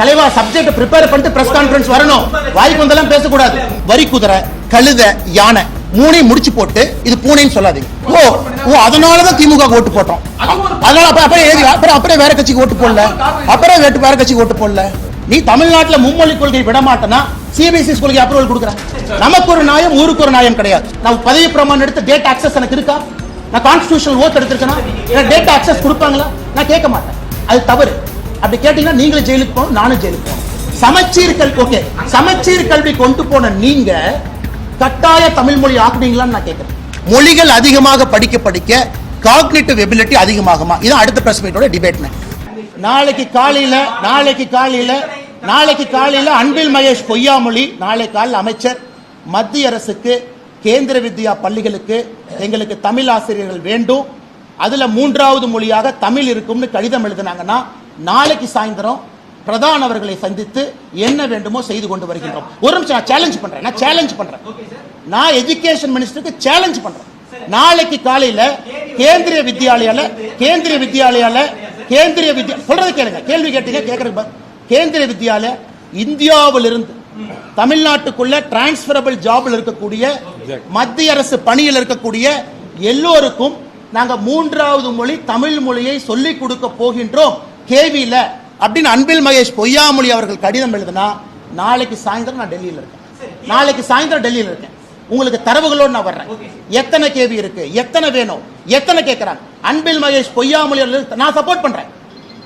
தலைவா subject prepare பண்ணிட்டு press conference வரணும். வாய்க்கு வந்தெல்லாம் பேசக்கூடாது. வரி குதிரை கழுத யானை மூணையும் முடிச்சு போட்டு இது பூனைன்னு சொல்லாதீங்க. ஓ ஓ அதனாலதான் திமுக ஓட்டு போட்டோம். அதனால அப்ப அப்புறம் ஏறி அப்புறம் அப்புறம் வேற கட்சிக்கு ஓட்டு போடல. அப்புறம் வேட்டு வேற கட்சிக்கு ஓட்டு போடல. நீ தமிழ்நாட்டுல மும்மொழி கொள்கை விட மாட்டேன்னா சிபிஎஸ்இ கொள்கை அப்ரூவல் கொடுக்குறேன். நமக்கு ஒரு நாயம் ஊருக்கு ஒரு நாயம் கிடையாது. நான் பதவி பிரமாணம் எடுத்து டேட் ஆக்சஸ் எனக்கு இருக்கா? நான் கான்ஸ்டியூஷனல் ஓத் எடுத்திருக்கேனா? எனக்கு டேட்டா அக்சஸ் கொடுப்பாங்களா? நான் கேட்க மாட்டேன். அது தவறு. அப்படி கேட்டீங்கன்னா நீங்களும் ஜெயிலுக்கு போகணும் நானும் ஜெயிலுக்கு போகணும். சமச்சீர் கல்வி ஓகே சமச்சீர் கல்வி கொண்டு போன நீங்க கட்டாய தமிழ் மொழி ஆக்குனீங்களான்னு நான் கேட்கிறேன். மொழிகள் அதிகமாக படிக்க படிக்க காக்னிட்டிவ் எபிலிட்டி அதிகமாகுமா? இதான் அடுத்த பிரஸ் மீட்டோட டிபேட்னு நாளைக்கு காலையில நாளைக்கு காலையில நாளைக்கு காலையில அன்பில் மகேஷ் பொய்யாமொழி நாளை காலையில் அமைச்சர். மத்திய அரசுக்கு கேந்திர வித்யா பள்ளிகளுக்கு எங்களுக்கு தமிழ் ஆசிரியர்கள் வேண்டும். அதுல மூன்றாவது மொழியாக தமிழ் இருக்கும்னு கடிதம் எழுதினாங்கன்னா நாளைக்கு சாயந்தரம் பிரதான் அவர்களை சந்தித்து என்ன வேண்டுமோ செய்து கொண்டு வருகின்றோம். ஒரு நிமிஷம் நான் சேலஞ்ச் பண்றேன் நான் சேலஞ்ச் பண்றேன். நான் எஜுகேஷன் மினிஸ்டருக்கு சேலஞ்ச் பண்றேன். நாளைக்கு காலையில கேந்திரிய வித்யாலயால கேந்திரிய வித்யாலயால கேந்திரிய வித்யா சொல்றது கேளுங்க கேள்வி கேட்டீங்க கேட்கறது. கேந்திரிய வித்யாலயா இந்தியாவிலிருந்து தமிழ்நாட்டுக்குள்ள டிரான்ஸ்பரபிள் ஜாப்ல இருக்கக்கூடிய மத்திய அரசு பணியில் இருக்கக்கூடிய எல்லோருக்கும் நாங்க மூன்றாவது மொழி தமிழ் மொழியை சொல்லிக் கொடுக்க போகின்றோம். கேவியில அப்படின்னு அன்பில் மகேஷ் பொய்யாமொழி அவர்கள் கடிதம் எழுதுனா நாளைக்கு சாயந்தரம் நான் டெல்லியில இருக்கேன். நாளைக்கு சாயந்தரம் டெல்லியில இருக்கேன். உங்களுக்கு தரவுகளோடு நான் வர்றேன். எத்தனை கேவி இருக்கு? எத்தனை வேணும்? எத்தனை கேட்கறாங்க அன்பில் மகேஷ் பொய்யாமொழி அவர்கள் நான் சப்போர்ட் பண்றேன்.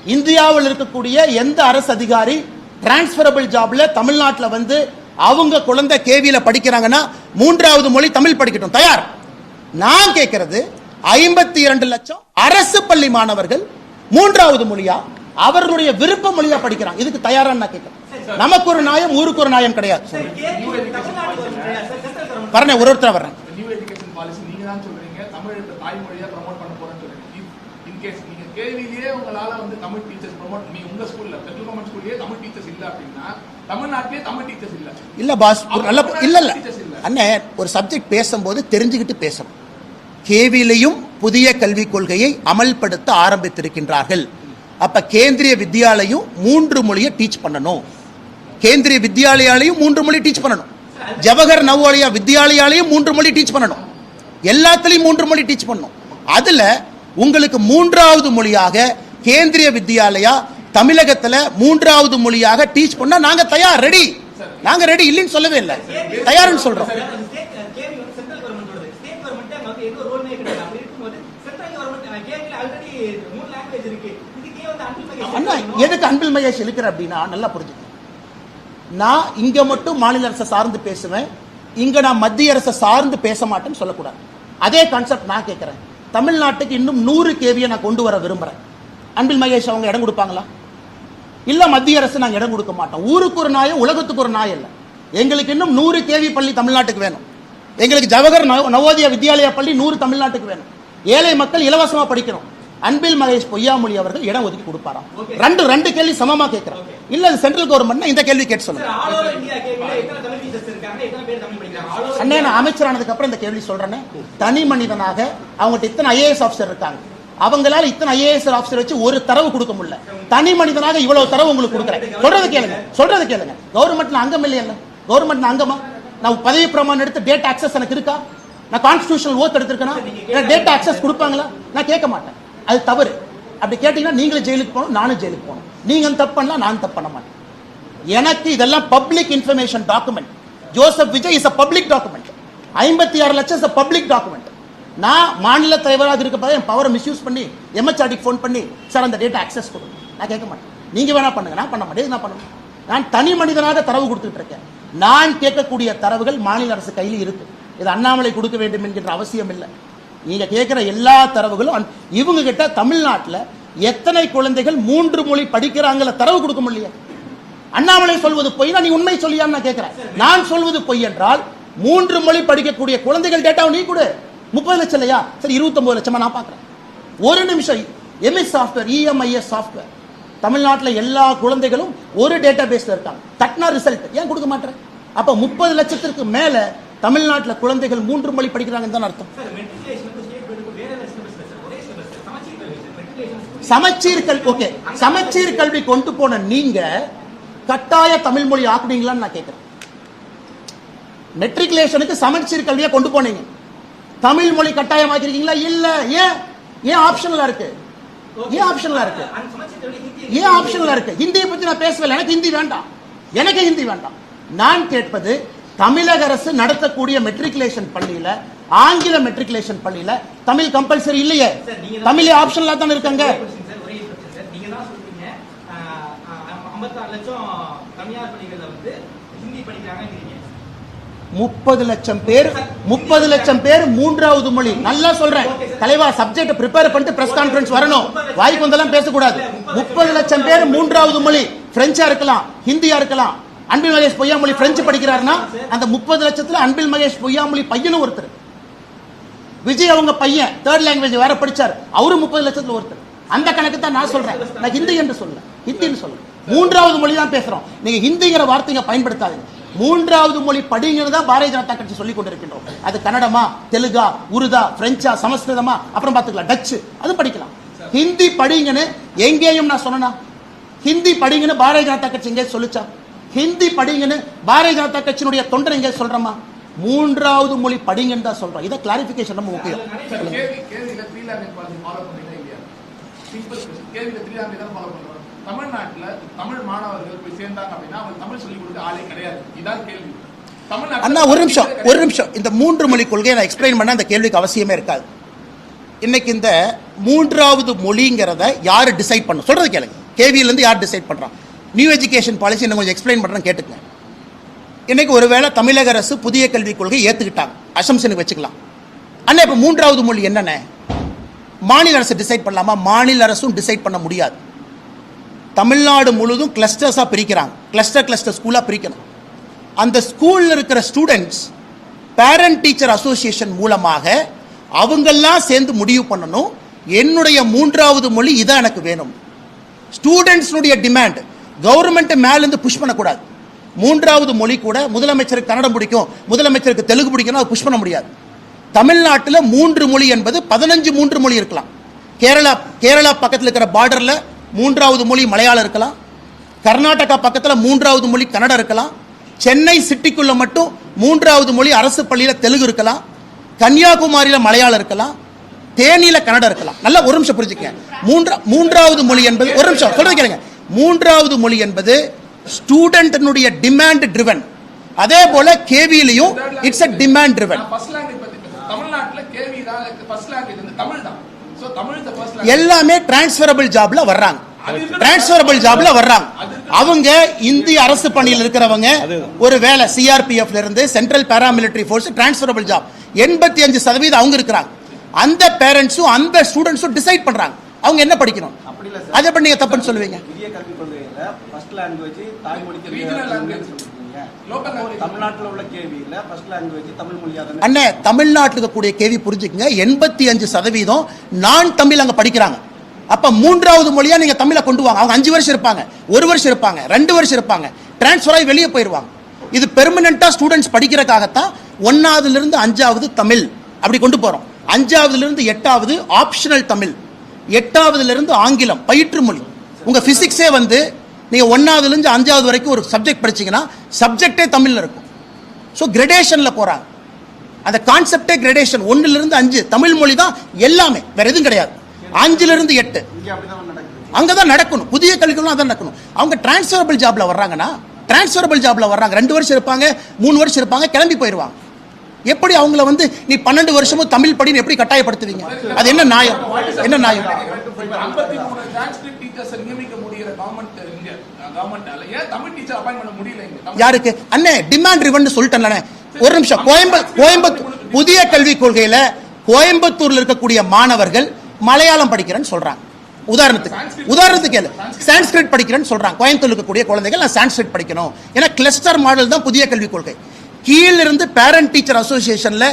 இந்தியாவில் இருக்கக்கூடிய எந்த அரசு அதிகாரி டிரான்ஸ்பரபிள் ஜாப்ல தமிழ்நாட்டுல வந்து அவங்க குழந்தை கேவியில படிக்கிறாங்கன்னா மூன்றாவது மொழி தமிழ் படிக்கட்டும். தயார். நான் கேட்கிறது ஐம்பத்தி இரண்டு லட்சம் அரசு பள்ளி மாணவர்கள் மூன்றாவது மொழியா? அவர்களுடைய விருப்ப மொழியா படிக்கிறாங்க இதுக்கு தயாரா நான் கேட்கிறேன். நமக்கு ஒரு நியாயம் ஊருக்கு ஒரு நியாயம் கிடையாது. வரேன் ஒரு ஒருத்தர் வர்றேன். நியூ எஜுகேஷன் பாலிசி நீங்க தான் சொல்றீங்க. தமிழ் தாய்மொழியா ப்ரோமோட் பண்ண போறேன்னு சொல்றீங்க. இன் கேஸ் நீங்க கேள்வியிலேயே உங்களால வந்து தமிழ் டீச்சர்ஸ் ப்ரோமோட் நீ உங்க ஸ்கூல்ல சென்ட்ரல் கவர்மெண்ட் ஸ்கூல்லயே தமிழ் டீச்சர்ஸ் இல்ல அப்படின்னா தமிழ்நாட்டிலே தமிழ் டீச்சர்ஸ் இல்ல. இல்ல பாஸ் ஒரு நல்ல இல்ல இல்ல. அண்ணே ஒரு சப்ஜெக்ட் பேசும்போது தெரிஞ்சுக்கிட்டு பேசணும். கேவிலையும் புதிய கல்விக் கொள்கையை அமல்படுத்த ஆரம்பித்திருக்கின்றார்கள். அப்ப கேந்திரிய வித்யாலயம் மூன்று மொழியை டீச் பண்ணணும். கேந்திரிய வித்யாலயாலையும் மூன்று மொழி டீச் பண்ணணும். ஜவஹர் நவோலியா வித்யாலயாலையும் மூன்று மொழி டீச் பண்ணணும். எல்லாத்துலயும் மூன்று மொழி டீச் பண்ணணும். அதுல உங்களுக்கு மூன்றாவது மொழியாக கேந்திரிய வித்யாலயா தமிழகத்துல மூன்றாவது மொழியாக டீச் பண்ணா நாங்க தயார் ரெடி நாங்க ரெடி இல்லைன்னு சொல்லவே இல்லை. தயார்னு சொல்றோம் கேள்வி வந்து சென்ட்ரல் கவர்மெண்டோட ஸ்டேட் கவர்மெண்ட் வந்து எந்த ரோலுமே கிடையாது அப்படி இருக்கும்போது சென்ட்ரல் கவர்மெண்ட் கேள்வியில் ஆல்ரெடி மூணு லாங்குவேஜ் இருக்கு இதுக்கே வந்து அன்பில் அண்ணா எதுக்கு அன்பில் மகேஷ் இருக்கிற அப்படின்னா நல்லா புரிஞ்சுக்கணும் நான் இங்க மட்டும் மாநில அரசை சார்ந்து பேசுவேன். இங்க நான் மத்திய அரசை சார்ந்து பேச மாட்டேன்னு சொல்லக்கூடாது. அதே கான்செப்ட் நான் கேட்கிறேன். தமிழ்நாட்டுக்கு இன்னும் நூறு கேவியை நான் கொண்டு வர விரும்புறேன். அன்பில் மகேஷ் அவங்க இடம் கொடுப்பாங்களா? இல்ல மத்திய அரசு நாங்க இடம் கொடுக்க மாட்டோம். ஊருக்கு ஒரு நாயம் உலகத்துக்கு ஒரு நாய் இல்ல. எங்களுக்கு இன்னும் நூறு கேவி பள்ளி தமிழ்நாட்டுக்கு வேணும். எங்களுக்கு ஜவஹர் நவ- நவோதயா வித்யாலயா பள்ளி நூறு தமிழ்நாட்டுக்கு வேணும். ஏழை மக்கள் இலவசமா படிக்கணும். அன்பில் மகேஷ் பொய்யாமொழி அவர்கள் இடம் ஒதுக்கி கொடுப்பாராம். ரெண்டு ரெண்டு கேள்வி சமமா கேட்கிறேன். இல்ல அது சென்ட்ரல் கவர்மெண்ட் இந்த கேள்வி கேட்டு சொல்லுங்க. அண்ணே நான் அமைச்சரானதுக்கு அப்புறம் இந்த கேள்வி சொல்றேனே. தனி மனிதனாக அவங்ககிட்ட இத்தனை ஐஏஎஸ் ஆஃபீஸர் இருக்காங்க. அவங்களால இத்தனை ஐஏஎஸ் ஆஃபீஸர் வச்சு ஒரு தரவு கொடுக்க முடியல. தனி மனிதனாக இவ்வளவு தரவு உங்களுக்கு கொடுக்குறேன். சொல்றது கேளுங்க. சொல்றது கேளுங்க. கவர்மெண்ட்ல அங்கம் இல்லையல்ல கவர்மெண்ட்ல அங்கமா நான் பதவி பிரமாணம் எடுத்து டேட்டா அக்சஸ் எனக்கு இருக்கா? நான் கான்ஸ்டியூஷனல் ஓத் எடுத்திருக்கேனா? டேட்டா அக்சஸ் கொடுப்பாங்களா? நான் கேட்க மாட்டேன். அது தவறு. அப்படி கேட்டீங்கன்னா நீங்களும் ஜெயிலுக்கு போகணும் நானும் ஜெயிலுக்கு போகணும். நீங்க தப்பு பண்ணலாம் நான் தப்பு பண்ண மாட்டேன். எனக்கு இதெல்லாம் public information document Joseph Vijay is a public document ஐம்பத்தி ஆறு லட்சம் இஸ் அ பப்ளிக் டாக்குமெண்ட் நான் மாநில தலைவராக இருக்க என் பவரை மிஸ்யூஸ் பண்ணி எம்ஹெச்ஆர்டிக்கு ஃபோன் பண்ணி சார் அந்த டேட்டா அக்சஸ் கொடுங்க நான் கேட்க மாட்டேன். நீங்க வேணா பண்ணுங்க நான் பண்ண மாட்டேன். நான் பண்ண மாட்டேன்? நான் தனி மனிதனாக தரவு கொடுத்துட்டு இருக்கேன். நான் கேட்கக்கூடிய தரவுகள் மாநில அரசு கையில் இருக்கு. இது அண்ணாமலை கொடுக்க வேண்டும் என்கின்ற அவசியம் இல்லை. நீங்க கேட்கிற எல்லா தரவுகளும் இவங்க கிட்ட தமிழ்நாட்டுல எத்தனை குழந்தைகள் மூன்று மொழி படிக்கிறாங்கள தரவு கொடுக்க முடியல அண்ணாமலை சொல்வது பொய் நீ உண்மை சொல்லியான்னு நான் கேட்கிறேன் நான் சொல்வது பொய் என்றால் மூன்று மொழி படிக்கக்கூடிய குழந்தைகள் டேட்டாவை நீ கொடு. முப்பது லட்சம் இல்லையா? சரி இருபத்தொம்பது லட்சமா நான் பாக்குறேன். ஒரு நிமிஷம் எம்எஸ் சாஃப்ட்வேர் இஎம்ஐஎஸ் சாஃப்ட்வேர் தமிழ்நாட்டில் எல்லா குழந்தைகளும் ஒரு டேட்டா பேஸ்ல இருக்காங்க. தட்னா ரிசல்ட் ஏன் கொடுக்க மாட்டேன் அப்ப முப்பது லட்சத்திற்கு மேல தமிழ்நாட்டில் குழந்தைகள் மூன்று மொழி படிக்கிறாங்கன்னு தான் அர்த்தம் சார் மெட்ரிகுலேஷனுக்கு ஸ்டேட் போர்டுக்கு வேற வேற சிலபஸ் சார் ஒரே சிலபஸ் சமச்சீர் கல்வி ஓகே சமச்சீர் கல்வி கொண்டு போன நீங்க கட்டாய தமிழ் மொழி ஆக்குனீங்களான்னு நான் கேட்கிறேன். மெட்ரிகுலேஷனுக்கு சமச்சீர் கல்வியை கொண்டு போனீங்க. தமிழ் மொழி கட்டாயமாக்கிருக்கீங்களா? இல்ல. ஏன்? ஏன் ஆப்ஷனலா இருக்கு? ஏன் ஆப்ஷனலா இருக்கு? ஏன் ஆப்ஷனலா இருக்கு? ஹிந்தியை பத்தி நான் பேசவில்லை எனக்கு ஹிந்தி வேண்டாம். எனக்கு ஹிந்தி வேண்டாம். நான் கேட்பது தமிழக அரசு நடத்தக்கூடிய மெட்ரிகுலேஷன் பள்ளியில ஆங்கில மெட்ரிகுலேஷன் பள்ளியில தமிழ் கம்பல்சரி இல்லையே. தமிழ் ஆப்ஷனலா தானே இருக்காங்க ஒரே question சார், ஒரே question சார். நீங்க தான் சொல்றீங்க, ஆஹ், 56 லட்சம் தனியார் பள்ளிகள்ல வந்து ஹிந்தி படிக்கிறாங்கங்கிறீங்க. முப்பது லட்சம் பேர் முப்பது லட்சம் பேர் மூன்றாவது மொழி. நல்லா சொல்றேன். தலைவா சப்ஜெக்ட் ப்ரிப்பேர் பண்ணிட்டு பிரஸ் கான்ஃபரன்ஸ் வரணும். வாய்க்கு வந்தெல்லாம் பேசக்கூடாது. முப்பது லட்சம் பேர். மூன்றாவது மொழி. பிரெஞ்சா இருக்கலாம் ஹிந்தியா இருக்கலாம். அன்பில் மகேஷ் பொய்யாமொழி பிரெஞ்சு படிக்கிறாருன்னா அந்த முப்பது லட்சத்துல அன்பில் மகேஷ் பொய்யாமொழி பையனும் ஒருத்தர். விஜய் அவங்க பையன் தேர்ட் லாங்குவேஜ் வேற படிச்சார். அவரும் முப்பது லட்சத்துல ஒருத்தர். அந்த கணக்கு தான் நான் சொல்றேன். நான் ஹிந்தி என்று சொல்ல ஹிந்தின்னு சொல்ல மூன்றாவது மொழி தான் பேசுறோம். நீங்க ஹிந்திங்கிற வார்த்தைங்க பயன்படுத்தாதீங்க. மூன்றாவது மொழி படிங்கிறதா பாரதிய ஜனதா கட்சி சொல்லிக் கொண்டிருக்கின்றோம். அது கன்னடமா தெலுங்கா உருதா பிரெஞ்சா சமஸ்கிருதமா அப்புறம் பார்த்துக்கலாம். டச்சு அது படிக்கலாம். ஹிந்தி படிங்கன்னு எங்கேயும் நான் சொன்னனா? ஹிந்தி படிங்கன்னு பாரதிய ஜனதா கட்சி எங்கே சொல்லிச்சா? ஹிந்தி படிங்கன்னு பாரதிய ஜனதா கட்சியினுடைய தொண்டர் எங்கே சொல்றோமா? மூன்றாவது மொழி படிங்கன்னு தான் சொல்றோம். இதை கிளாரிபிகேஷன் ரொம்ப முக்கியம். கேள்வி கேள்வியில தமிழ்நாட்டுல தமிழ் மாணவர்கள் போய் சேர்ந்தாங்க அப்படின்னா அவங்க தமிழ் சொல்லிக் கொடுக்க ஆளே கிடையாது. இதான் கேள்வி. அண்ணா ஒரு நிமிஷம் ஒரு நிமிஷம். இந்த மூன்று மொழி கொள்கையை நான் எக்ஸ்பிளைன் பண்ண அந்த கேள்விக்கு அவசியமே இருக்காது. இன்னைக்கு இந்த மூன்றாவது மொழிங்கிறத யார் டிசைட் பண்ண சொல்றது கேளுங்க. கேவியில இருந்து யார் டிசைட் பண்றான் நியூ எஜுகேஷன் பாலிசி இன்னும் கொஞ்சம் எக்ஸ்பிளைன் பண்றேன் கேட்டுக்கங்க. இன்னைக்கு ஒருவேளை தமிழக அரசு புதிய கல்விக் கொள்கை ஏத்துக்கிட்டாங்க. அசம்ஷனுக்கு வச்சுக்கலாம். அண்ணா இப்ப மூன்றாவது மொழி என்னென்ன? மாநில அரசு டிசைட் பண்ணலாமா? மாநில அரசும் டிசைட் பண்ண முடியாது. தமிழ்நாடு முழுதும் கிளஸ்டர்ஸாக பிரிக்கிறாங்க. கிளஸ்டர் கிளஸ்டர் ஸ்கூலாக பிரிக்கணும். அந்த ஸ்கூலில் இருக்கிற ஸ்டூடெண்ட்ஸ் பேரண்ட் டீச்சர் அசோசியேஷன் மூலமாக அவங்கெல்லாம் சேர்ந்து முடிவு பண்ணணும். என்னுடைய மூன்றாவது மொழி இதான் எனக்கு வேணும். ஸ்டூடெண்ட்ஸ்னுடைய டிமாண்ட் கவர்மெண்ட் மேலேருந்து புஷ் பண்ணக்கூடாது. மூன்றாவது மொழி கூட முதலமைச்சருக்கு கன்னடம் பிடிக்கும் முதலமைச்சருக்கு தெலுங்கு பிடிக்கணும் அது புஷ் பண்ண முடியாது. தமிழ்நாட்டில் மூன்று மொழி என்பது பதினஞ்சு மூன்று மொழி இருக்கலாம். கேரளா கேரளா பக்கத்தில் இருக்கிற பார்டரில் மூன்றாவது மொழி மலையாளம் இருக்கலாம். கர்நாடகா பக்கத்தில் மூன்றாவது மொழி கன்னடம் இருக்கலாம். சென்னை சிட்டிக்குள்ளே மட்டும் மூன்றாவது மொழி அரசு பள்ளியில் தெலுங்கு இருக்கலாம். கன்னியாகுமரியில் மலையாளம் இருக்கலாம். தேனியில் கன்னடம் இருக்கலாம். நல்லா ஒரு நிமிஷம் புரிஞ்சுக்க மூன்றா மூன்றாவது மொழி என்பது ஒரு நிமிஷம் சொல்றது கேளுங்க. மூன்றாவது மொழி என்பது ஸ்டூடெண்ட்னுடைய டிமாண்ட் ட்ரிவன் அதே போல கேவிலையும் இட்ஸ் அ டிமாண்ட் ட்ரிவன் தமிழ்நாட்டில் கேவி தான் ஃபர்ஸ்ட் லாங்குவேஜ் தமிழ் தான் எல்லாமே டிரான்ஸ்ஃபரபிள் ஜாப்ல வர்றாங்க. டிரான்ஸ்ஃபரபிள் ஜாப்ல வர்றாங்க. அவங்க இந்திய அரசு பணியில் இருக்கிறவங்க ஒரு வேலை சிஆர்பிஎஃப்ல இருந்து central paramilitary force transferable job எண்பத்தி அஞ்சு சதவீதம் அவங்க இருக்கிறாங்க. அந்த பேரண்ட்ஸும் அந்த ஸ்டூடெண்ட்ஸும் டிசைட் பண்றாங்க. அவங்க என்ன படிக்கணும்? அப்படி இல்ல அதை பண்ணி நீங்க தப்புன்னு சொல்லுவீங்க? தமிழ்நாட்டுல உள்ள கேவியில ஃபர்ஸ்ட் லாங்குவேஜ் தமிழ் அண்ணே தமிழ்நாட்டில் இருக்கக்கூடிய கேள்வி புரிஞ்சுக்கங்க. எண்பத்தி அஞ்சு சதவீதம் நான் தமிழ் அங்க படிக்கிறாங்க. அப்ப மூன்றாவது மொழியா நீங்க தமிழை கொண்டு வாங்க. அவங்க அஞ்சு வருஷம் இருப்பாங்க ஒரு வருஷம் இருப்பாங்க ரெண்டு வருஷம் இருப்பாங்க. டிரான்ஸ்ஃபர் ஆகி வெளியே போயிடுவாங்க இது பெர்மனண்டா ஸ்டூடெண்ட்ஸ் படிக்கிறதுக்காகத்தான் ஒன்னாவதுல இருந்து அஞ்சாவது தமிழ் அப்படி கொண்டு போறோம். அஞ்சாவதுல இருந்து எட்டாவது ஆப்ஷனல் தமிழ். எட்டாவதுல இருந்து ஆங்கிலம் பயிற்று மொழி. உங்க பிசிக்ஸே வந்து நீங்க ஒன்னாவதுல இருந்து அஞ்சாவது வரைக்கும் ஒரு சப்ஜெக்ட் படிச்சீங்கன்னா சப்ஜெக்டே தமிழ்ல இருக்கும். ஸோ கிரடேஷன்ல போறாங்க. அந்த கான்செப்டே கிரடேஷன் ஒன்னுல இருந்து அஞ்சு. தமிழ் மொழி தான் எல்லாமே. வேற எதுவும் கிடையாது. அஞ்சுல இருந்து எட்டு நடக்குது. அங்கதான் நடக்கணும். புதிய கல்விகளும் அதான் நடக்கணும். அவங்க டிரான்ஸ்ஃபரபிள் ஜாப்ல வர்றாங்கன்னா டிரான்ஸ்ஃபரபிள் ஜாப்ல வர்றாங்க. ரெண்டு வருஷம் இருப்பாங்க மூணு வருஷம் இருப்பாங்க கிளம்பி போயிடுவாங்க எப்படி அவங்கள வந்து நீ பன்னெண்டு வருஷமும் தமிழ் படின்னு எப்படி கட்டாயப்படுத்துவீங்க? அது என்ன நியாயம்? என்ன நியாயம்? யாருக்கு? அண்ணே டிமாண்ட் ரிவன் சொல்லிட்டேன்ல ஒரு நிமிஷம். கோயம்பு கோயம்புத்தூர் புதிய கல்விக் கொள்கையில கோயம்புத்தூர்ல இருக்கக்கூடிய மாணவர்கள் மலையாளம் படிக்கிறேன்னு சொல்றாங்க. உதாரணத்துக்கு உதாரணத்துக்கு கேளு. சான்ஸ்கிரிட் படிக்கிறேன்னு சொல்றாங்க. கோயம்புத்தூர் இருக்கக்கூடிய குழந்தைகள் நான் சான்ஸ்கிரிட் படிக்கணும். ஏன்னா கிளஸ்டர் மாடல் தான் புதிய கல்விக் கொள்கை. கீழிருந்து பேரண்ட் டீச்சர் அசோசியேஷனில்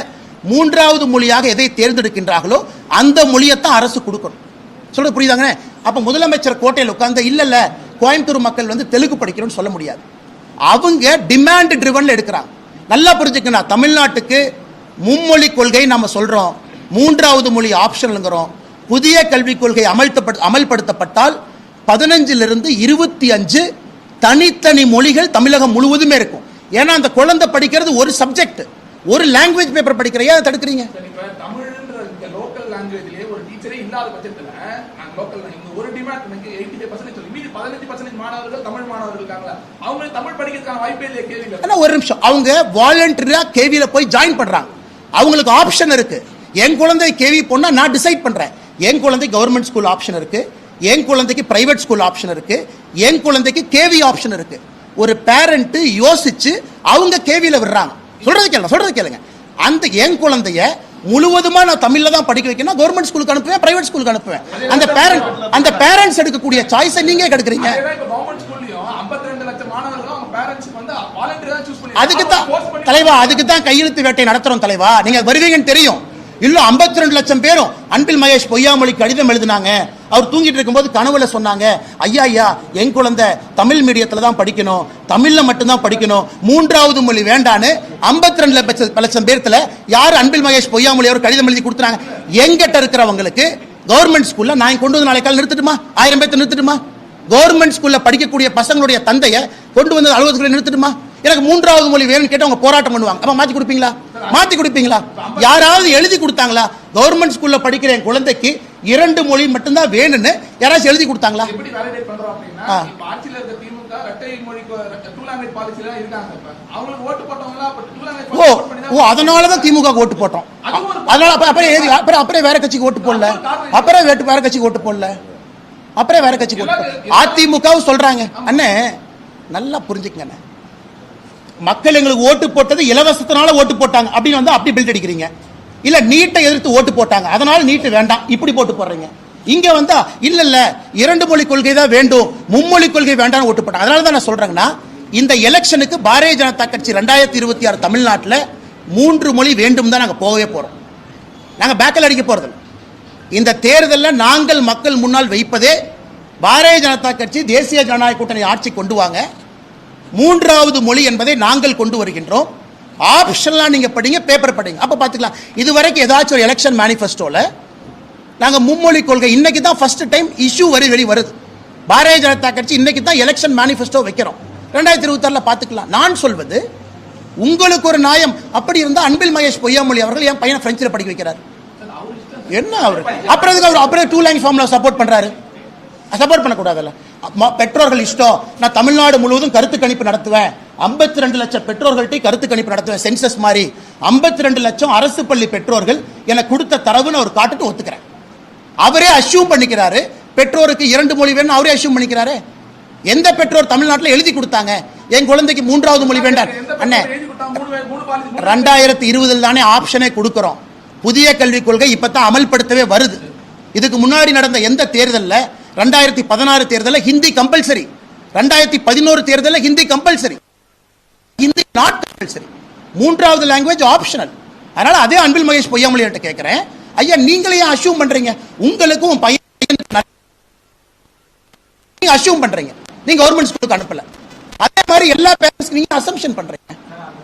மூன்றாவது மொழியாக எதை தேர்ந்தெடுக்கின்றார்களோ அந்த மொழியைத்தான் அரசு கொடுக்கணும். சொல்றது புரியுதாங்கண்ணே? அப்போ முதலமைச்சர் கோட்டையில் உட்காந்து இல்லைல்ல கோயம்புத்தூர் மக்கள் வந்து தெலுங்கு படிக்கணும்னு சொல்ல முடியாது. அவங்க டிமாண்ட் ட்ரிவன்ல எடுக்கிறாங்க. நல்லா புரிஞ்சுக்கணும் தமிழ்நாட்டுக்கு மும்மொழி கொள்கை நம்ம சொல்றோம். மூன்றாவது மொழி ஆப்ஷனுங்கிறோம் புதிய கல்விக் கொள்கை அமல்த்தப்பட் அமல்படுத்தப்பட்டால் பதினஞ்சிலிருந்து இருபத்தி அஞ்சு தனித்தனி மொழிகள் தமிழகம் முழுவதுமே இருக்கும். ஏன்னா அந்த குழந்தை படிக்கிறது ஒரு சப்ஜெக்ட் ஒரு லாங்குவேஜ் பேப்பர் படிக்கிற ஏன் தடுக்கிறீங்க? ஒரு நிமிஷம். அவங்க வாலண்டரியா கேவில போய் ஜாயின் பண்றாங்க. அவங்களுக்கு ஆப்ஷன் இருக்கு. என் குழந்தை கேவி போனா நான் டிசைட் பண்றேன். என் குழந்தை கவர்மெண்ட் ஸ்கூல் ஆப்ஷன் இருக்கு. என் குழந்தைக்கு பிரைவேட் ஸ்கூல் ஆப்ஷன் இருக்கு. என் குழந்தைக்கு கேவி ஆப்ஷன் இருக்கு. ஒரு பேரண்ட் யோசிச்சு அவங்க கேவில விடுறாங்க. சொல்றது கேளுங்க சொல்றது கேளுங்க. அந்த என் குழந்தைய முழுவதுமா நான் தமிழ்ல தான் படிக்க வைக்கணும் கவர்மெண்ட் ஸ்கூலுக்கு அனுப்புவேன் பிரைவேட் ஸ்கூலுக்கு அனுப்புவேன். அந்த பேரண்ட் அந்த பேரண்ட்ஸ் எடுக்கக்கூடிய சாய்ஸை நீங்க கெடுக்குறீங்க அதேதான் இப்ப கவர்மெண்ட் ஸ்கூல்லயும் 52 லட்சம் மாணவர்களும் அவங்க பேரண்ட்ஸ்க்கு வந்து வாலண்டியர் தான் சூஸ் பண்ணி அதுக்கு தான் தலைவா அதுக்கு தான் கையெழுத்து வேட்டை நடத்துறோம் தலைவா. நீங்க வருவீங்கன்னு தெரியும். இல்ல 52 லட்சம் பேரும் அன்பில் மகேஷ் பொய்யாமொழி கடிதம் எழுதினாங்க. அவர் தூங்கிட்டு இருக்கும்போது கனவுல சொன்னாங்க ஐயா ஐயா என் குழந்தை தமிழ் மீடியத்துல தான் படிக்கணும் தமிழ்ல மட்டும்தான் படிக்கணும் மூன்றாவது மொழி வேண்டான்னு ஐம்பத்தி ரெண்டு லட்சம் பேர்த்தில் யார் அன்பில் மகேஷ் பொய்யாமொழி அவர் கடிதம் எழுதி கொடுத்துறாங்க? எங்கிட்ட இருக்கிறவங்களுக்கு கவர்மெண்ட் ஸ்கூல்ல நான் கொண்டு வந்து நாளைக்கு காலை நிறுத்தட்டுமா? ஆயிரம் பேர்த்த நிறுத்தட்டுமா? கவர்மெண்ட் ஸ்கூல்ல படிக்கக்கூடிய பசங்களுடைய தந்தைய கொண்டு வந்து அலுவலகத்தில் நிறுத்தட்டுமா? எனக்கு மூன்றாவது மொழி வேணும்னு கேட்டு அவங்க போராட்டம் பண்ணுவாங்க. அப்போ மாத்தி கொடுப்பீங்களா? மாத்தி கொடுப்பீங்களா? யாராவது எழுதி கொடுத்தாங்களா? கவர்மெண்ட் ஸ்கூல்ல படிக்கிற என் குழந்தைக்கு இரண்டு மொழி மட்டும்தான் வேணும்னு யாராச்சும் எழுதி கொடுத்தாங்களா? ஓ ஓ அதனால தான் திமுக ஓட்டு போட்டோம். அதனால அப்ப அப்புறம் அப்புறம் அப்புறம் வேற கட்சிக்கு ஓட்டு போடல? அப்புறம் வேட்டு வேற கட்சிக்கு ஓட்டு போடல? அப்புறம் வேற கட்சிக்கு ஓட்டு. அதிமுகவும் சொல்றாங்க. அண்ணே நல்லா புரிஞ்சுக்கங்க மக்கள் எங்களுக்கு ஓட்டு போட்டது இலவசத்தினால ஓட்டு போட்டாங்க. அப்படின்னு வந்து அப்படி பில்ட் அடிக்கிறீங்க. இல்ல நீட்டை எதிர்த்து ஓட்டு போட்டாங்க. அதனால நீட்டு வேண்டாம். இப்படி போட்டு போடுறீங்க. இங்க வந்தா இல்ல இல்ல இரண்டு மொழி கொள்கை தான் வேண்டும். மும்மொழி கொள்கை வேண்டாம்னு ஓட்டு போட்டாங்க. அதனால தான் நான் சொல்றேங்கன்னா இந்த எலெக்ஷனுக்கு பாரதிய ஜனதா கட்சி ரெண்டாயிரத்தி இருபத்தி ஆறு தமிழ்நாட்டில் மூன்று மொழி வேண்டும் தான் நாங்க போகவே போறோம். நாங்க பேக்கல் அடிக்க போகிறது இந்த தேர்தலில் நாங்கள் மக்கள் முன்னால் வைப்பதே பாரதிய ஜனதா கட்சி தேசிய ஜனநாயக கூட்டணி ஆட்சி கொண்டு வாங்க. மூன்றாவது மொழி என்பதை நாங்கள் கொண்டு வருகின்றோம். ஆப்ஷன்லாம் நீங்க படிங்க பேப்பர் படிங்க. அப்ப பாத்துக்கலாம் இது வரைக்கும் ஏதாச்சும் ஒரு எலெக்ஷன் மேனிஃபெஸ்டோல நாங்க மும்மொழி கொள்கை இன்னைக்கு தான் ஃபர்ஸ்ட் டைம் இஷ்யூ வரி வெளி வருது. பாரதிய ஜனதா கட்சி இன்னைக்கு தான் எலெக்ஷன் மேனிஃபெஸ்டோ வைக்கிறோம். ரெண்டாயிரத்தி இருபத்தாறுல பாத்துக்கலாம் நான் சொல்வது உங்களுக்கு ஒரு நியாயம் அப்படி இருந்தா அன்பில் மகேஷ் பொய்யாமொழி அவர்கள் என் பையனை பிரெஞ்சில் படிக்க வைக்கிறார். என்ன அவர்? அப்புறம் அவர் அப்புறம் டூ லைன் ஃபார்ம்ல சப்போர்ட் பண்றாரு? சப்போர்ட் பண்ணக்கூடாதுல்ல. பெற்றோர்கள் இஷ்டம். நான் தமிழ்நாடு முழுவதும் கருத்து கணிப்பு நடத்துவேன். 52 ரெண்டு லட்சம் பெற்றோர்கள்ட்ட கருத்து கணிப்பு நடத்துவேன் சென்சஸ் மாதிரி. 52 ரெண்டு லட்சம் அரசு பள்ளி பெற்றோர்கள் எனக்கு கொடுத்த தரவுன்னு அவர் காட்டுட்டு ஒத்துக்கிறேன். அவரே அஷ்யூம் பண்ணிக்கிறாரு. பெற்றோருக்கு இரண்டு மொழி வேணும் அவரே அஷ்யூம் பண்ணிக்கிறாரு. எந்த பெற்றோர் தமிழ்நாட்டில் எழுதி கொடுத்தாங்க? என் குழந்தைக்கு மூன்றாவது மொழி வேண்டாம். அண்ணே ரெண்டாயிரத்தி இருபதில் தானே ஆப்ஷனே கொடுக்குறோம். புதிய கல்விக் கொள்கை இப்பதான் அமல்படுத்தவே வருது. இதுக்கு முன்னாடி நடந்த எந்த தேர்தல்ல ரெண்டாயிரத்தி பதினாறு தேர்தலில் ஹிந்தி கம்பல்சரி ரெண்டாயிரத்தி பதினோரு தேர்தலில் Hindi compulsory Hindi not compulsory மூன்றாவது லாங்குவேஜ் ஆப்ஷனல் அதனால அதே அன்பில் மகேஷ் பொய்யாமொழியிட்ட கேட்கிறேன் ஐயா நீங்களே ஏன் அஷ்யூம் பண்றீங்க? உங்களுக்கும் உன் பையன் நீங்க அஷ்யூம் பண்றீங்க. நீங்க கவர்மெண்ட் ஸ்கூலுக்கு அனுப்பல. அதே மாதிரி எல்லா பேரண்ட்ஸ்க்கு நீங்க அசம்ஷன் பண்றீங்க.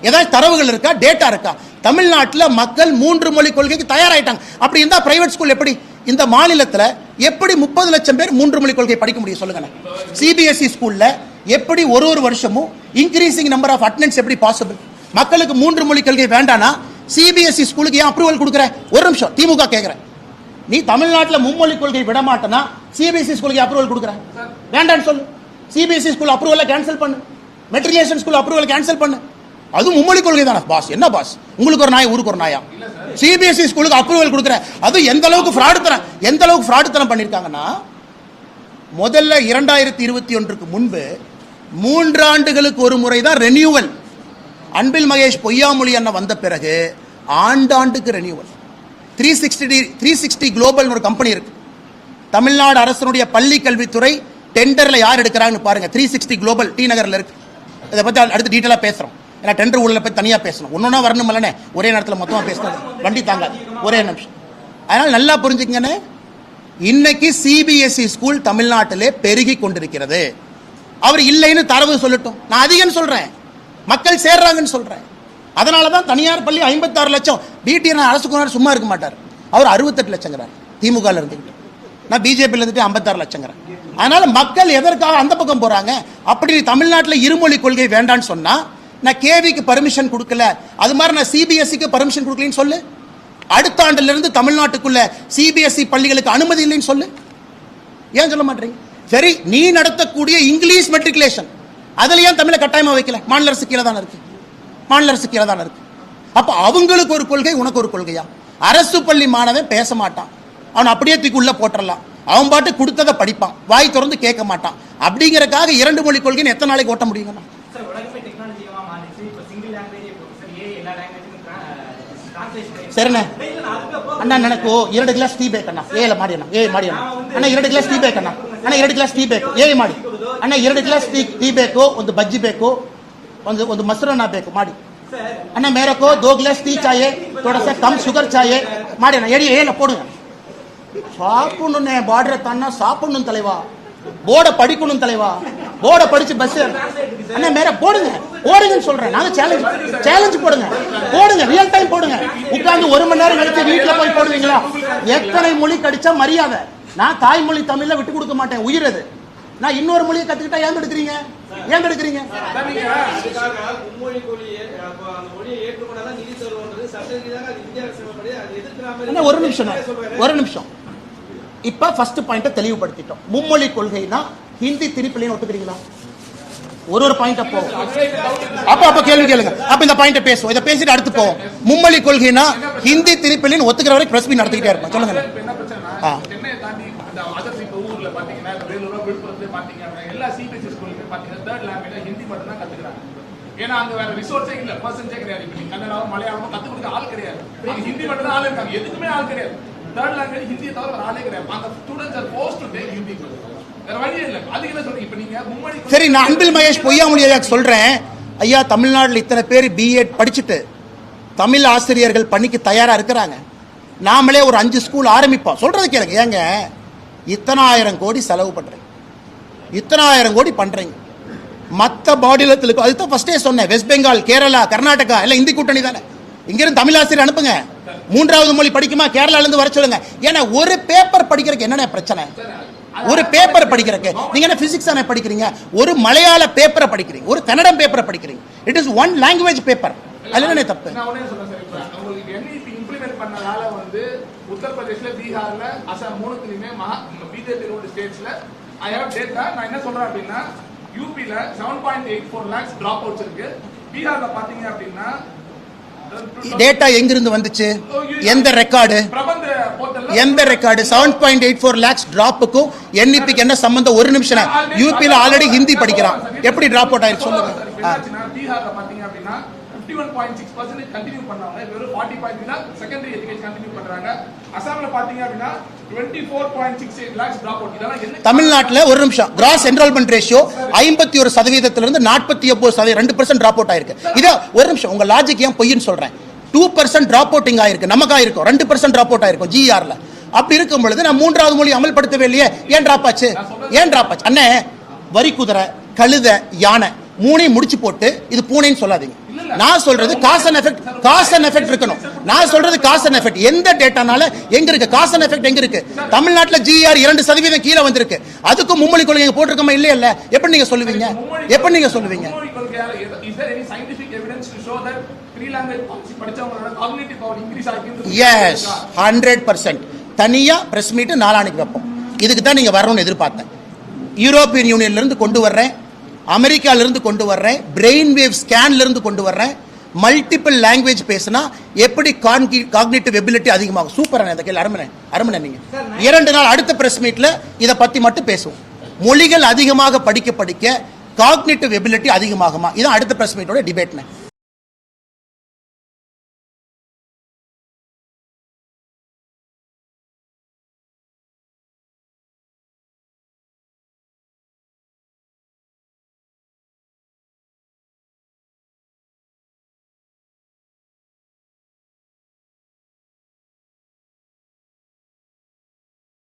ஏதாவது தரவுகள் இருக்கா? டேட்டா இருக்கா? தமிழ்நாட்டில் மக்கள் மூன்று மொழி கொள்கைக்கு தயாராயிட்டாங்க. அப்படி இருந்தா பிரைவேட் ஸ்கூல் எப்படி? இந்த மாநிலத்துல எப்படி முப்பது லட்சம் பேர் மூன்று மொழி கொள்கை படிக்க முடியும் சொல்லுங்க சிபிஎஸ்இ ஸ்கூல்ல எப்படி ஒரு ஒரு வருஷமும் இன்க்ரீசிங் நம்பர் ஆஃப் அட்டெண்டன்ஸ் எப்படி பாசிபிள் மக்களுக்கு மூன்று மொழி கொள்கை வேண்டானா சிபிஎஸ்இ ஸ்கூலுக்கு ஏன் அப்ரூவல் கொடுக்குற? ஒரு நிமிஷம் திமுக கேட்குறேன் நீ தமிழ்நாட்டில் மும்மொழி கொள்கை விட மாட்டேன்னா சிபிஎஸ்சி ஸ்கூலுக்கு அப்ரூவல் கொடுக்குற? வேண்டான்னு சொல்லு. சிபிஎஸ்சி ஸ்கூல் அப்ரூவலை கேன்சல் பண்ணு. மெட்ரிகுலேஷன் ஸ்கூல் அப்ரூவல் கேன்சல் பண்ணு. அது மும்மொழி கொள்கை தானே பாஸ். என்ன பாஸ்? உங்களுக்கு ஒரு நாய் ஊருக்கு ஒரு நாயா? சிபிஎஸ்இ ஸ்கூலுக்கு அப்ரூவல் கொடுக்குற. அது எந்த அளவுக்கு ஃப்ராடுத்தனம் எந்த அளவுக்கு ஃப்ராடுத்தனம் பண்ணிருக்காங்கன்னா முதல்ல இரண்டாயிரத்தி இருபத்தி ஒன்றுக்கு முன்பு மூன்றாண்டுகளுக்கு ஒரு முறை தான் ரெனியூவல் அன்பில் மகேஷ் பொய்யாமொழி அண்ணன் வந்த பிறகு ஆண்டாண்டுக்கு renewal three sixty three sixty global ஒரு கம்பெனி இருக்கு. தமிழ்நாடு அரசனுடைய பள்ளி கல்வித்துறை டெண்டர்ல யார் எடுக்கிறாங்கன்னு பாருங்க. த்ரீ சிக்ஸ்டி குளோபல் டி நகர்ல இருக்கு. இதை பத்தி அடுத்து டீட்டெயிலாக பேசுறோம். ஏன்னா டெண்டர் ஊழலை போய் தனியாக பேசணும். ஒன்றா வரணும் இல்லைனே ஒரே நேரத்தில் மொத்தமாக பேசுறது வண்டி தாங்காது ஒரே நிமிஷம். அதனால் நல்லா புரிஞ்சுக்கங்கண்ணே. இன்னைக்கு சிபிஎஸ்இ ஸ்கூல் தமிழ்நாட்டிலே பெருகி கொண்டிருக்கிறது. அவர் இல்லைன்னு தரவு சொல்லட்டும். நான் அதிகம்னு சொல்கிறேன் மக்கள் சேர்றாங்கன்னு சொல்கிறேன் அதனால தான் தனியார் பள்ளி ஐம்பத்தாறு லட்சம். பிடிஎன் அரசு கொண்டாடு சும்மா இருக்க மாட்டார். அவர் அறுபத்தெட்டு லட்சங்கிறார். திமுகவில் இருந்துக்கிட்டு நான் பிஜேபியில் இருந்துட்டு ஐம்பத்தாறு லட்சங்கிறேன். அதனால் மக்கள் எதற்காக அந்த பக்கம் போகிறாங்க அப்படி தமிழ்நாட்டில் இருமொழி கொள்கை வேண்டான்னு சொன்னால் நான் கேவிக்கு பர்மிஷன் கொடுக்கல. அது மாதிரி நான் சிபிஎஸ்சிக்கு பர்மிஷன் கொடுக்கலன்னு சொல்லு. அடுத்த ஆண்டுலேருந்து தமிழ்நாட்டுக்குள்ள சிபிஎஸ்சி பள்ளிகளுக்கு அனுமதி இல்லைன்னு சொல்லு. ஏன் சொல்ல மாட்டீங்க சரி நீ நடத்தக்கூடிய இங்கிலீஷ் மெட்ரிகுலேஷன் அதில் ஏன் தமிழை கட்டாயமாக வைக்கல? மாநில அரசு கீழே தானே இருக்கு. மாநில அரசு கீழே தானே இருக்கு. அப்போ அவங்களுக்கு ஒரு கொள்கை உனக்கு ஒரு கொள்கையா? அரசு பள்ளி மாணவன் பேச மாட்டான். அவன் அப்படியே தூக்கி உள்ள போட்டுடலாம் அவன் பாட்டு கொடுத்ததை படிப்பான். வாய் திறந்து கேட்க மாட்டான். அப்படிங்கிறக்காக இரண்டு மொழி கொள்கைன்னு எத்தனை நாளைக்கு ஓட்ட முடியுங்கண்ணா சார் உலகமே டெக்னாலஜியமா மாறிச்சு இப்போ சிங்கிள் லாங்குவேஜ் சார் ஏ எல்லா லாங்குவேஜுக்கும் டிரான்ஸ்லேஷன் சரிண்ணே அண்ணா எனக்கு ಎರಡು ಗ್ಲಾಸ್ ಟೀ ಬೇಕಣ್ಣ ಏಲ ಮಾಡಿ ಅಣ್ಣ ಏ ಮಾಡಿ ಅಣ್ಣ ಅಣ್ಣ ಎರಡು ಗ್ಲಾಸ್ ಟೀ ಬೇಕಣ್ಣ ಅಣ್ಣ ಎರಡು ಗ್ಲಾಸ್ ಟೀ ಬೇಕು ಏ ಮಾಡಿ ಅಣ್ಣ ಎರಡು ಗ್ಲಾಸ್ ಟೀ ಟೀ ಬೇಕು ಒಂದು ಬಜ್ಜಿ ಬೇಕು ಒಂದು ಒಂದು ಮೊಸರನ್ನ ಬೇಕು ಮಾಡಿ ಅಣ್ಣ ಮೇರಕೋ ದೋ ಗ್ಲಾಸ್ ಟೀ ಚಾಯೆ ಥೋಡಾ ಸಾ ಕಮ್ ಶುಗರ್ ಚಾಯೆ ಮಾಡಿ ಅಣ್ಣ ಎಡಿ ಏನ ಕೊಡು சாப்பிடணுண்ணே பாடுற தான்னா சாப்பிடணும் தலைவா போர்டை படிக்கணும் தலைவா. போர்டை படிச்சு பஸ் அண்ணா மேல போடுங்க. போடுங்கன்னு சொல்றேன். நாங்க சேலஞ்ச் சேலஞ்ச் போடுங்க. போடுங்க. ரியல் டைம் போடுங்க. உட்கார்ந்து ஒரு மணி நேரம் கழிச்சு வீட்டுல போய் போடுவீங்களா? எத்தனை மொழி கடிச்சா மரியாதை? நான் தாய்மொழி தமிழ்ல விட்டு கொடுக்க மாட்டேன். உயிர் அது. நான் இன்னொரு மொழியை கத்துக்கிட்டா ஏன் எடுக்கிறீங்க ஏன் எடுக்கிறீங்க ஒரு நிமிஷம். ஒரு நிமிஷம். இப்ப ஃபர்ஸ்ட் பாயிண்ட தெளிவுபடுத்திட்டோம். மும்மொழி கொள்கைனா ஹிந்தி திருப்பிலையும் ஒத்துக்கிறீங்களா? ஒரு ஒரு பாயிண்ட் போவோம் அப்ப அப்ப கேள்வி கேளுங்க. அப்ப இந்த பாயிண்ட பேசுவோம். இதை பேசிட்டு அடுத்து போவோம். மும்மொழி கொள்கைனா ஹிந்தி திருப்பிலையும் ஒத்துக்கிற வரைக்கும் பிரஸ் மீட் நடத்திக்கிட்டே இருப்போம். சொல்லுங்க. ஆ. ஏன்னா அங்க வேற ரிசோர்ஸே இல்ல. பர்சன்ஸே கிடையாது. கன்னடாவும் மலையாளமும் கத்து கொடுக்க ஆள் கிடையாது. ஹிந்தி மட்டும் தான் ஆள் இருக்காங்க. எதுக்குமே ஆள் கிடையாது. தேர்ட் லாங்குவேஜ் ஹிந்தியை தவிர வேற ஆளே கிடையாது. அந்த students are supposed to take UP வேற வழி இல்ல. அதுக்கு என்ன சொல்றீங்க? இப்போ நீங்க மும்மொழி சரி நான் அன்பில் மகேஷ் பொய்யா முடியாத சொல்றேன். ஐயா தமிழ்நாட்டில் இத்தனை பேர் பிஎட் படிச்சுட்டு தமிழ் ஆசிரியர்கள் பணிக்கு தயாராக இருக்கிறாங்க. நாமளே ஒரு அஞ்சு ஸ்கூல் ஆரம்பிப்போம். சொல்கிறது கேளுங்க. ஏங்க இத்தனாயிரம் கோடி செலவு பண்றீங்க. இத்தனாயிரம் கோடி பண்ணுறீங்க மற்ற மாநிலத்திலுக்கு அதுதான் ஃபஸ்ட்டே சொன்னேன். வெஸ்ட் பெங்கால் கேரளா கர்நாடகா எல்லாம் இந்தி கூட்டணி தானே. இங்கேருந்து தமிழ் ஆசிரியர் அனுப்புங்க. மூன்றாவது மொழி படிக்குமா? கேரளால இருந்து வர சொல்லுங்க. ஏன்னா ஒரு பேப்பர் படிக்கிறதுக்கு என்னென்ன பிரச்சனை? ஒரு பேப்பர் படிக்கிறதுக்கு. நீங்க என்ன பிசிக்ஸ் தானே படிக்கிறீங்க? ஒரு மலையாள பேப்பரை படிக்கிறீங்க. ஒரு கன்னடம் பேப்பரை படிக்கிறீங்க. It is one language paper அதுல என்ன தப்பு? நான் பண்ணனால வந்து உத்தரப்பிரதேஷ்ல பீகார்ல அசாம் மூணுத்துலயுமே மகா பிஜேபி ரோடு ஸ்டேட்ஸ்ல ஐ ஹவ் டேட்டா நான் என்ன சொல்றேன் அப்படின்னா யூபில seven point eight four lakhs drop outs இருக்கு. பீகார்ல பாத்தீங்க அப்படின்னா டேட்டா எங்கிருந்து வந்துச்சு? எந்த ரெக்கார்டு எந்த record seven point eight four lakhs டிராப்புக்கும் என்இபிக்கு என்ன சம்பந்தம்? ஒரு நிமிஷம் யூபியில் ஆல்ரெடி ஹிந்தி படிக்கிறான். எப்படி டிராப் அவுட் ஆயிருக்கு சொல்லுங்க. கண்டினியூ பண்ணாங்க வெறும் 40.3 தான் செகண்டரி எஜுகேஷன் கண்டினியூ பண்றாங்க. அசாம்ல பாத்தீங்க அப்படின்னா 24.68 லாக்ஸ் டிராப் அவுட் இதெல்லாம் என்ன தமிழ்நாட்டில் ஒரு நிமிஷம். கிராஸ் என்ரோல்மெண்ட் ரேஷியோ ஐம்பத்தி ஒரு சதவீதத்திலிருந்து நாற்பத்தி ஒன்பது சதவீதம் ரெண்டு பர்சன்ட் டிராப் அவுட் ஆயிருக்கு. இதோ ஒரு நிமிஷம் உங்க லாஜிக் ஏன் பொய்ன்னு சொல்றேன். டூ பர்சன்ட் டிராப் அவுட்டிங் ஆயிருக்கு நமக்கு ஆயிருக்கும் ரெண்டு பர்சன்ட் டிராப் அவுட் ஆயிருக்கும் ஜிஆர்ல அப்படி இருக்கும் பொழுது நான் மூன்றாவது மொழி அமல்படுத்தவே இல்லையே. ஏன் டிராப் ஆச்சு? ஏன் டிராப் ஆச்சு? அண்ணே வரி குதிரை கழுதை யானை மூணையும் முடிச்சு போட்டு இது பூனைன்னு சொல்லாதீங்க. நான் சொல்றது cause and effect cause and effect இருக்கணும். நான் சொல்றது காஸ் அண்ட் எஃபெக்ட் எந்த டேட்டானால எங்க இருக்கு? காஸ் அண்ட் எஃபெக்ட் எங்க இருக்கு? தமிழ்நாட்டுல ஜிஆர் இரண்டு சதவீதம் கீழே வந்திருக்கு. அதுக்கும் மும்மொழி கொள்கை போட்டிருக்கோமா இல்லையா இல்ல எப்படி நீங்க சொல்லுவீங்க? எப்படி நீங்க சொல்லுவீங்க? எஸ் ஹண்ட்ரட் பர்சன்ட் தனியா பிரஸ் மீட் நாளானிக்கு வைப்போம். இதுக்கு தான் நீங்க வரணும்னு எதிர்பார்த்தேன். யூரோப்பியன் யூனியன்ல இருந்து கொண்டு வர்றேன். அமெரிக்கால இருந்து கொண்டு வர்றேன் பிரெயின் வேவ் ஸ்கேன்ல இருந்து கொண்டு வர்றேன் மல்டிபிள் லாங்குவேஜ் பேசினா எப்படி காக்னிட்டிவ் எபிலிட்டி அதிகமாகும்? சூப்பர் இந்த கேள்வி அருமனை அருமனை நீங்க. இரண்டு நாள் அடுத்த பிரஸ் மீட்ல இதை பத்தி மட்டும் பேசுவோம். மொழிகள் அதிகமாக படிக்க படிக்க காக்னிட்டிவ் எபிலிட்டி அதிகமாகுமா? இதான் அடுத்த பிரஸ் மீட்டோட டிபேட்னு